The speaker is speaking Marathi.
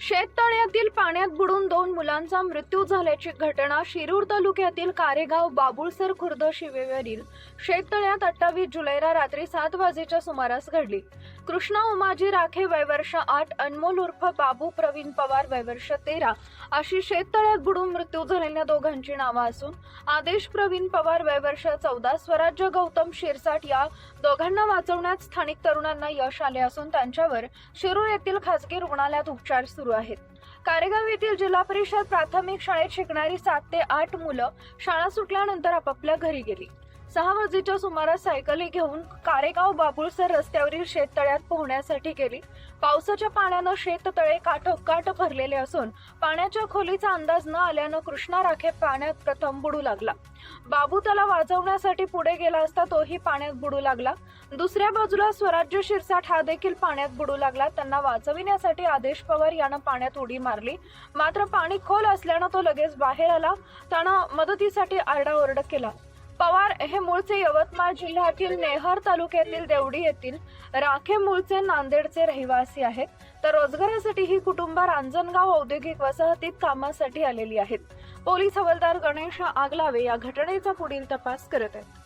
शेततळ्यातील पाण्यात बुडून दोन मुलांचा मृत्यू झाल्याची घटना शिरूर तालुक्यातील कारेगाव बाबुळसर खुर्द शिवेवरील शेततळ्यात अठ्ठावीस जुलैला रात्री सात वाजेच्या सुमारास घडली. कृष्णा उमाजी राखे वयवर्ष आठ अनमोल उर्फ बाबू प्रवीण पवार वयवर्ष तेरा अशी शेततळ्यात बुडून मृत्यू झालेल्या दोघांची नावं असून आदेश प्रवीण पवार वयवर्ष चौदा स्वराज्य गौतम शिरसाट या दोघांना वाचवण्यात स्थानिक तरुणांना यश आले असून त्यांच्यावर शिरूर येथील खासगी रुग्णालयात उपचार सुरू आहेत. कारेगाव येथील जिल्हा परिषद प्राथमिक शाळेत शिकणारी सात ते आठ मुलं शाळा सुटल्यानंतर आपापल्या घरी गेली. सहा वाजेच्या सुमारास सायकली घेऊन कारेगाव बाबुळसर रस्त्यावरील शेततळ्यात पोहण्यासाठी गेली. पावसाच्या पाण्यानं शेततळे काठोकाठ भरलेले असून पाण्याच्या खोलीचा अंदाज न आल्यानं कृष्णा राखे पाण्यात प्रथम बुडू लागला. बाबू त्याला वाचवण्यासाठी पुढे गेला असता तोही पाण्यात बुडू लागला. दुसऱ्या बाजूला स्वराज्य शिरसाट हा देखील पाण्यात बुडू लागला. त्यांना वाचविण्यासाठी आदेश पवार यानं पाण्यात उडी मारली. मात्र पाणी खोल असल्यानं तो लगेच बाहेर आला. त्यानं मदतीसाठी आरडाओरड केला. पवार हे मूळचे यवतमाळ जिल्ह्यातील नेहर तालुक्यातील देवडी येथील राखे मूळचे नांदेडचे रहिवासी आहेत. तर रोजगारासाठी ही कुटुंब रांजणगाव औद्योगिक वसाहतीत कामासाठी आलेली आहेत. पोलीस हवालदार गणेश आगलावे या घटनेचा पुढील तपास करत आहेत.